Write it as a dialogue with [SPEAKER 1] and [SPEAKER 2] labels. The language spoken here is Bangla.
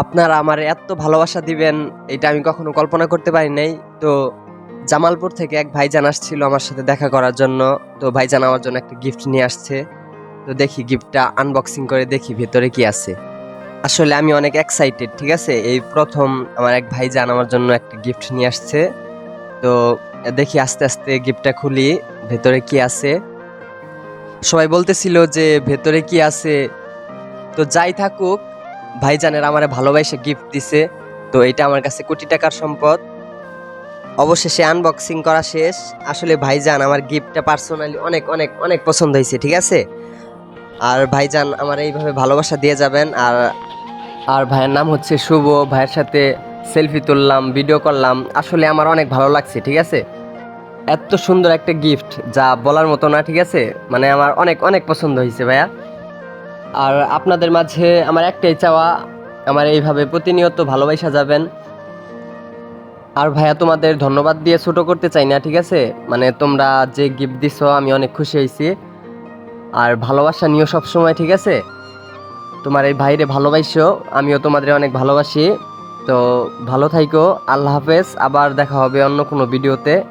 [SPEAKER 1] আপনারা আমার এত ভালোবাসা দিবেন, এটা আমি কখনো কল্পনা করতে পারি নাই। তো জামালপুর থেকে এক ভাইজান আসছিল আমার সাথে দেখা করার জন্য। তো ভাইজান আমার জন্য একটা গিফট নিয়ে আসছে। তো দেখি গিফটটা আনবক্সিং করে দেখি ভেতরে কি আছে। আসলে আমি অনেক এক্সাইটেড ঠিক আছে? এই প্রথম আমার এক ভাইজান আমার জন্য একটা গিফট নিয়ে আসছে। তো দেখি আস্তে আস্তে গিফটটা খুলি, ভেতরে কি আছে? সবাই বলতেছিল যে ভেতরে কি আছে? তো যাই থাকুক ভাইজানের আমারে ভালোবাসে গিফট দিছে, তো এটা আমার কাছে কোটি টাকার সম্পদ। অবশেষে আনবক্সিং করা শেষ। আসলে ভাইজান আমার গিফটটা পার্সোনালি অনেক অনেক অনেক পছন্দ হয়েছে, ঠিক আছে? আর ভাইজান আমার এইভাবে ভালোবাসা দিয়ে যাবেন। আর আর ভাইয়ের নাম হচ্ছে শুভ। ভাইয়ের সাথে সেলফি তুললাম ভিডিও করলাম। আসলে আমার অনেক ভালো লাগছে, ঠিক আছে? এত সুন্দর একটা গিফট যা বলার মতো না, ঠিক আছে? মানে আমার অনেক অনেক পছন্দ হয়েছে, ভাইয়া। আর আপনাদের মাঝে আমার একটাই চাওয়া, আমার এইভাবে প্রতিনিয়ত ভালোবাসা যাবেন। আর ভাইয়া, তোমাদের ধন্যবাদ দিয়ে ছোট করতে চাই না, ঠিক আছে? মানে তোমরা যে গিফট দিছো, আমি অনেক খুশি হয়েছি। আর ভালোবাসা নিও সব সময় ঠিক আছে? তোমার এই ভাইরে ভালোবাসো, আমিও তোমাদের অনেক ভালোবাসি। তো ভালো থাইকো, আল্লাহ হাফেজ, আবার দেখা হবে অন্য কোনো ভিডিওতে।